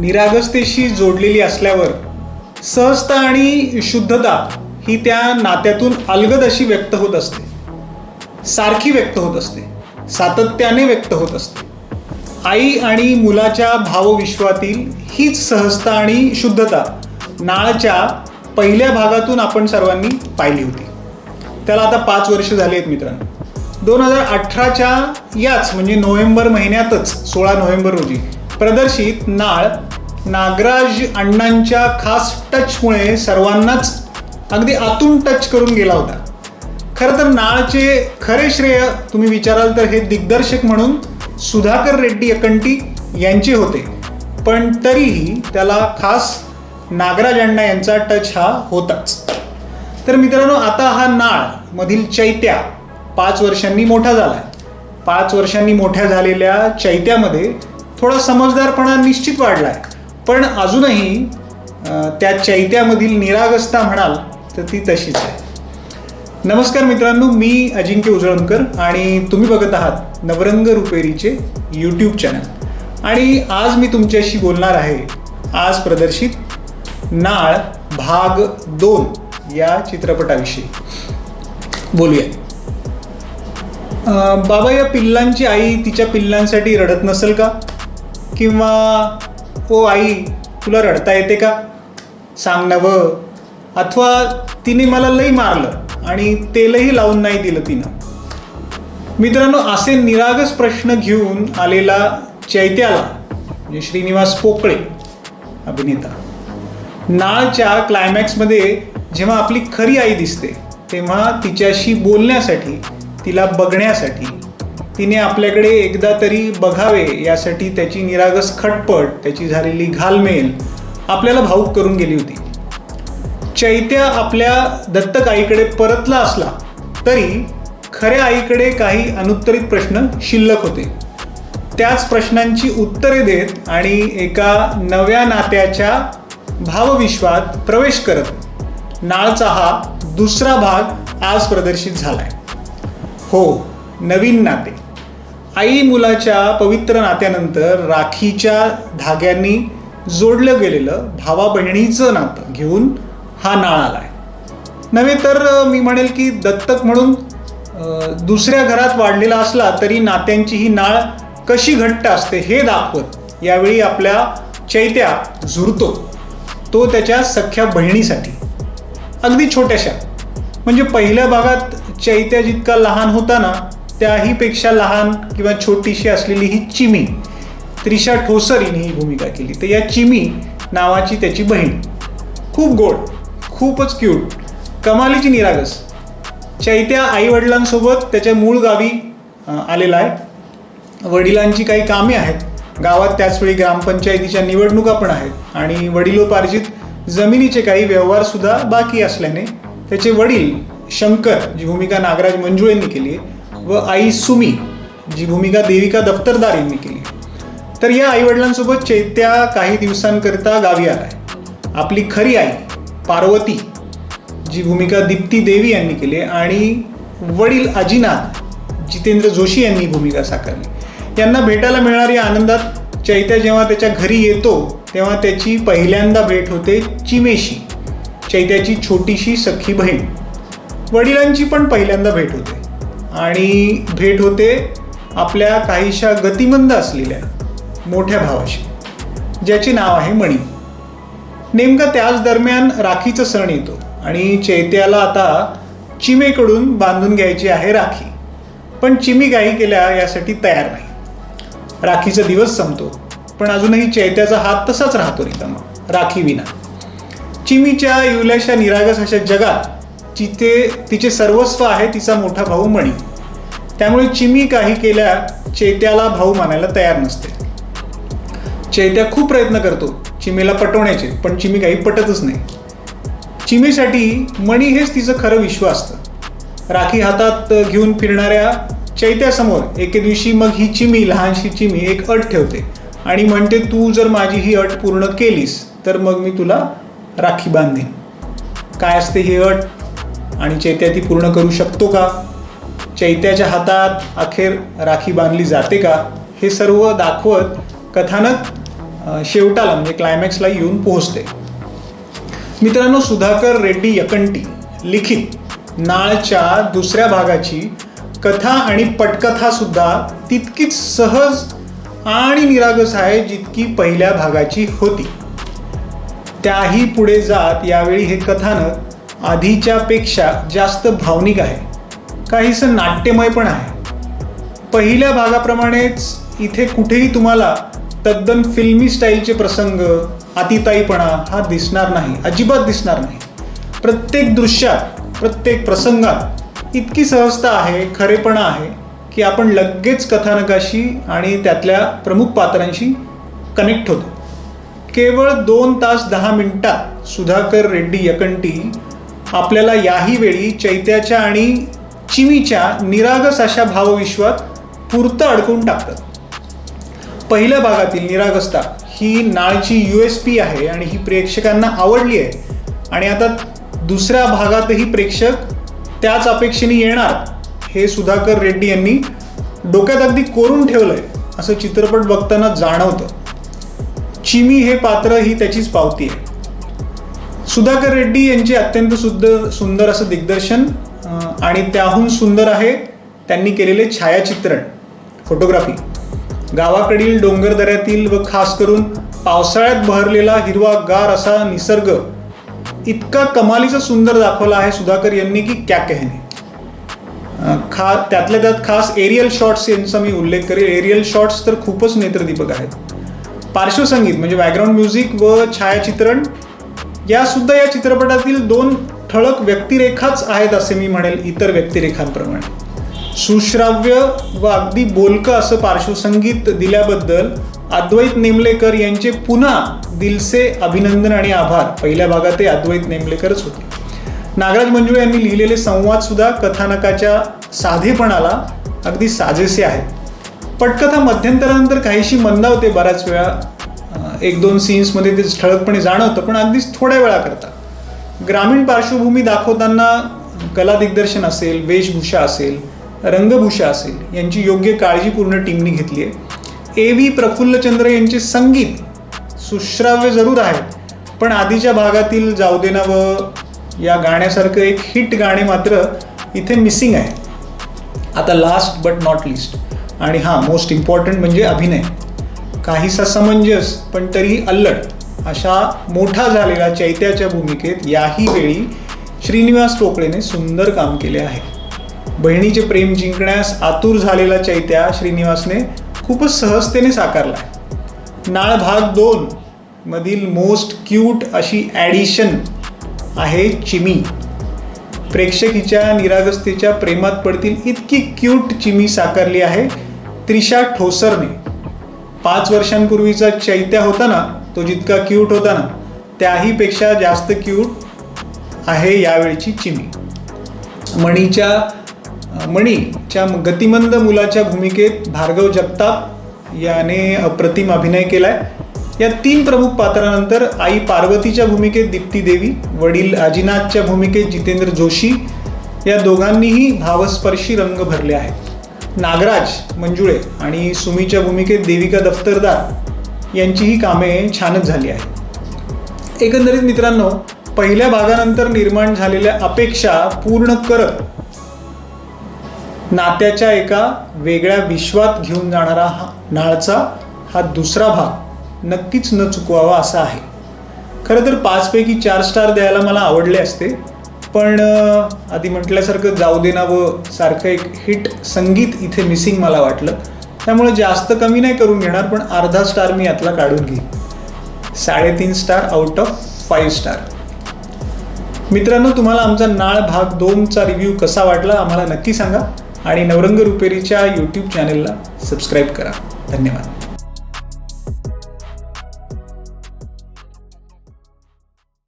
निरागसतेशी जोडलेली असल्यावर सहजता आणि शुद्धता ही त्या नात्यातून अलगद अशी व्यक्त होत असते. सारखी व्यक्त होत असते. सातत्याने व्यक्त होत असते. आई आणि मुलाच्या भावविश्वातील हीच सहजता आणि शुद्धता नाळच्या पहिल्या भागातून आपण सर्वांनी पाहिली होती. त्याला आता पाच वर्ष झाली आहेत मित्रांनो. दोन हजार अठराच्या याच म्हणजे नोव्हेंबर महिन्यातच सोळा नोव्हेंबर रोजी प्रदर्शित नाळ नागराज अण्णांच्या खास टचमुळे सर्वांनाच अगदी आतून टच करून गेला होता. खरं तर नाळचे खरे श्रेय तुम्ही विचाराल तर हे दिग्दर्शक म्हणून सुधाकर रेड्डी अकंटी यांचे होते. पण तरीही त्याला खास नागराज अण्णा यांचा टच हा होताच. तर मित्रांनो आता हा नाळ मधील चैत्या पाच वर्षांनी मोठा झाला. पाच वर्षांनी मोठ्या झालेल्या चैत्यामध्ये थोडा समजदारपणा निश्चित वाढला आहे पण अजूनही त्या चैत्यामधील निरागस्ता म्हणाल तर ती तशीच आहे. नमस्कार मित्रांनो मी अजिंक्य उजळणकर आणि तुम्ही बघत आहात नवरंग रुपेरीचे यूट्यूब चॅनल आणि आज मी तुमच्याशी बोलणार आहे आज प्रदर्शित नाळ भाग दोन या चित्रपटाविषयी. बोलूया. बाबा या पिल्लांची आई तिच्या पिल्लांसाठी रडत नसेल का? किंवा ओ आई तुला रडता येते का? सांग ना व. अथवा तिने मला लई मारलं आणि तेलही लावून नाही दिलं तिनं. मित्रांनो असे निरागस प्रश्न घेऊन आलेला चैत्याला म्हणजे श्रीनिवास पोकळे अभिनेता नाळच्या क्लायमॅक्समध्ये जेव्हा आपली खरी आई दिसते तेव्हा तिच्याशी बोलण्यासाठी तिला बघण्यासाठी तिने आपल्याकडे एकदा तरी बघावे यासाठी त्याची निरागस खटपट त्याची झालेली घालमेल आपल्याला भाऊक करून गेली होती. चैत्य आपल्या दत्तक आईकडे परतला असला तरी खऱ्या आईकडे काही अनुत्तरित प्रश्न शिल्लक होते. त्याच प्रश्नांची उत्तरे देत आणि एका नव्या नात्याच्या भावविश्वात प्रवेश करत नाळचा हा दुसरा भाग आज प्रदर्शित झालाय. हो नवीन नाते. आई मुलाच्या पवित्र नात्यानंतर राखीच्या धाग्यांनी जोडलं गेलेलं भावा बहिणीचं नातं घेऊन हा नाळ आलाय. नव्हे तर मी म्हणेल की दत्तक म्हणून दुसऱ्या घरात वाढलेला असला तरी नात्यांची ही नाळ कशी घट्ट असते हे दाखवत यावेळी आपल्या चैत्या झुरतो. तो त्याच्या सख्या बहिणीसाठी. अगदी छोट्याशा. म्हणजे पहिल्या भागात चैत्या जितका लहान होता ना त्याहीपेक्षा लहान किंवा छोटीशी असलेली ही चिमी त्रिशा ठोसर हिने ही भूमिका केली. तर या चिमी नावाची त्याची बहीण. खूप गोड खूपच क्यूट कमालीची निरागस. चैत्या आईवडिलांसोबत त्याच्या मूळ गावी आलेला आहे. वडिलांची काही कामे आहेत. गावात त्याचवेळी ग्रामपंचायतीच्या निवडणुका पण आहेत. आणि वडिलोपार्जित जमिनीचे काही व्यवहारसुद्धा बाकी असल्याने त्याचे वडील शंकर जी भूमिका नागराज मंजुळेंनी केली आहे व आई सुमी जी भूमिका देविका दफ्तरदार यांनी केली. तर या आईवडिलांसोबत चैत्या काही दिवसांकरिता गावी आलाय. आपली खरी आई पार्वती जी भूमिका दीप्ती देवी यांनी केली आणि वडील अजिनाथ जितेंद्र जोशी यांनी भूमिका साकारली. यांना भेटायला मिळणाऱ्या आनंदात चैत्या जेव्हा त्याच्या घरी येतो तेव्हा त्याची पहिल्यांदा भेट होते चिमेशी चैत्याची छोटीशी सखी बहीण. वडिलांची पण पहिल्यांदा भेट होते. आणि भेट होते आपल्या काहीशा गतिमंद असलेल्या मोठ्या भावाशी ज्याचे नाव आहे मणी. नेमका त्याच दरम्यान राखीचा सण येतो आणि चैत्याला आता चिमेकडून बांधून घ्यायची आहे राखी. पण चिमी गाई केल्या यासाठी तयार नाही. राखीचा दिवस संपतो पण अजूनही चैत्याचा हात तसाच राहतो रिकामा राखी विना. चिमीच्या युल्याशा निरागस अशा जगात जिथे तिचे सर्वस्व आहे तिचा मोठा भाऊ मणी. त्यामुळे चिमी काही केल्या चैत्याला भाऊ मानायला तयार नसते. चैत्या खूप प्रयत्न करतो चिमीला पटवण्याचे पण चिमी काही पटतच नाही. चिमीसाठी मणी हेच तिचं खरं विश्व असतं. राखी हातात घेऊन फिरणाऱ्या चैत्यासमोर एके दिवशी मग ही चिमी लहानशी चिमी एक अट ठेवते आणि म्हणते तू जर माझी ही अट पूर्ण केलीस तर मग मी तुला राखी बांधेन. काय असते ही अट? आणि चैत्या ती पूर्ण करू शकतो का? चैत्याच्या हातात अखेर राखी बांधली जाते का? हे सर्व दाखवत कथानक शेवटाला म्हणजे क्लायमॅक्सला येऊन पोहोचते. मित्रांनो सुधाकर रेड्डी यकंटी लिखित नाळच्या दुसऱ्या भागाची कथा आणि पटकथासुद्धा तितकीच सहज आणि निरागस आहे जितकी पहिल्या भागाची होती. त्याही पुढे जात यावेळी हे कथानक आधीच्या पेक्षा जास्त भावनिक आहे. काहीसं नाट्यमय पण आहे. पहिल्या भागाप्रमाणेच इथे कुठेही तुम्हाला तद्दन फिल्मी स्टाईलचे प्रसंग अतिताईपणा हा दिसणार नाही अजिबात दिसणार नाही. प्रत्येक दृश्यात प्रत्येक प्रसंगात इतकी सहजता आहे खरेपणा आहे की आपण लगेच कथानकाशी आणि त्यातल्या प्रमुख पात्रांशी कनेक्ट होतो. केवळ दोन तास दहा मिनिटात सुधाकर रेड्डी यकंटी आपल्याला याही वेळी चैत्याच्या आणि चिमीच्या निरागस अशा भावविश्वात पुरतं अडकून टाकतात पहिल्या भागातील निरागसता ही नाळची यू एस पी आहे आणि ही प्रेक्षकांना आवडली आहे. आणि आता दुसऱ्या भागातही प्रेक्षक त्याच अपेक्षेने येणार हे सुधाकर रेड्डी यांनी डोक्यात अगदी कोरून ठेवलंय असं चित्रपट बघताना जाणवतं. चिमी हे पात्र ही त्याचीच पावती आहे. सुधाकर रेड्डी यांचे अत्यंत सुंदर सुंदर असं दिग्दर्शन आणि त्याहून सुंदर आहे त्यांनी केलेले छायाचित्रण फोटोग्राफी. गावाकडील डोंगर दऱ्यातील व खास करून पावसाळ्यात बहरलेला हिरवा गार असा निसर्ग इतका कमालीचा सुंदर दाखवला आहे सुधाकर यांनी की क्या कहने. खा त्यातल्या त्यात खास एरियल शॉट्स यांचा मी उल्लेख करेल. एरियल शॉट्स तर खूपच नेत्रदीपक आहेत. पार्श्वसंगीत म्हणजे बॅकग्राऊंड म्युझिक व छायाचित्रण या सुद्धा या चित्रपटातील दोन ठळक व्यक्तिरेखाच आहेत असे मी म्हणेल इतर व्यक्तिरेखांप्रमाणे. सुश्राव्य व अगदी बोलकं असं पार्श्वसंगीत दिल्याबद्दल अद्वैत नेमलेकर यांचे पुन्हा दिलसे अभिनंदन आणि आभार. पहिल्या भागात ते अद्वैत नेमलेकरच होते. नागराज मंजुळे यांनी लिहिलेले संवादसुद्धा कथानकाच्या साधेपणाला अगदी साजेसे आहेत. पटकथा मध्यंतरानंतर काहीशी मंदावते बऱ्याच वेळा. एक दोन सीन्समध्ये ते ठळकपणे जाणवतं पण अगदीच थोड्या वेळा करता ग्रामीण पार्श्वभूमी दाखवताना कला दिग्दर्शन असेल वेशभूषा असेल रंगभूषा असेल यांची योग्य काळजी पूर्ण टीमने घेतली आहे. ए व्ही प्रफुल्लचंद्र यांचे संगीत सुश्राव्य जरूर आहे पण आधीच्या भागातील जाऊ व या गाण्यासारखं एक हिट गाणे मात्र इथे मिसिंग आहे. आता लास्ट बट नॉट लिस्ट आणि हां मोस्ट इम्पॉर्टंट म्हणजे अभिनय. काहीसा समंजस पण तरी अल्लट अशा मोठा झालेला चैत्याच्या भूमिकेत याही वेळी श्रीनिवास पोकळेने सुंदर काम केले आहे. बहिणीचे प्रेम जिंकण्यास आतुर झालेला चैत्या श्रीनिवासने खूपच सहजतेने साकारला. नाळ भाग दोन मधील मोस्ट क्यूट अशी ॲडिशन आहे चिमी. प्रेक्षकीच्या निरागसतेच्या प्रेमात पडतील इतकी क्यूट चिमी साकारली आहे त्रिशा ठोसरने. पाच वर्षांपूर्वीचा चैत्या होता ना तो जितका क्यूट होता ना त्याहीपेक्षा जास्त क्यूट आहे यावेळची चिमी. मणीच्या मणीच्या गतिमंद मुलाच्या भूमिकेत भार्गव जगताप याने अप्रतिम अभिनय केलाय. या तीन प्रमुख पात्रानंतर आई पार्वतीच्या भूमिकेत दीप्ती देवी वडील अजिनाथच्या भूमिकेत जितेंद्र जोशी या दोघांनीही भावस्पर्शी रंग भरले आहेत. नागराज मंजुळे आणि सुमीच्या भूमिकेत देविका दफ्तरदार यांचीही कामे छानच झाली आहेत. एकंदरीत मित्रांनो पहिल्या भागानंतर निर्माण झालेल्या अपेक्षा पूर्ण करत नात्याच्या एका वेगळ्या विश्वात घेऊन जाणारा हा नाळचा हा दुसरा भाग नक्कीच न चुकवावा असा आहे. खरं तर पाचपैकी चार स्टार द्यायला मला आवडले असते. पण आधी म्हटल्यासारखं जाऊ दे ना व सारखं एक हिट संगीत इथे मिसिंग मला वाटलं. त्यामुळे जास्त कमी नाही करून घेणार पण अर्धा स्टार मी यातला काढून घेईन. साडेतीन star out of five star मित्रांनो तुम्हाला आमचा नाळ भाग दोनचा रिव्ह्यू कसा वाटला आम्हाला नक्की सांगा. आणि नवरंग रुपेरीच्या यूट्यूब चॅनेलला सबस्क्राईब करा. धन्यवाद.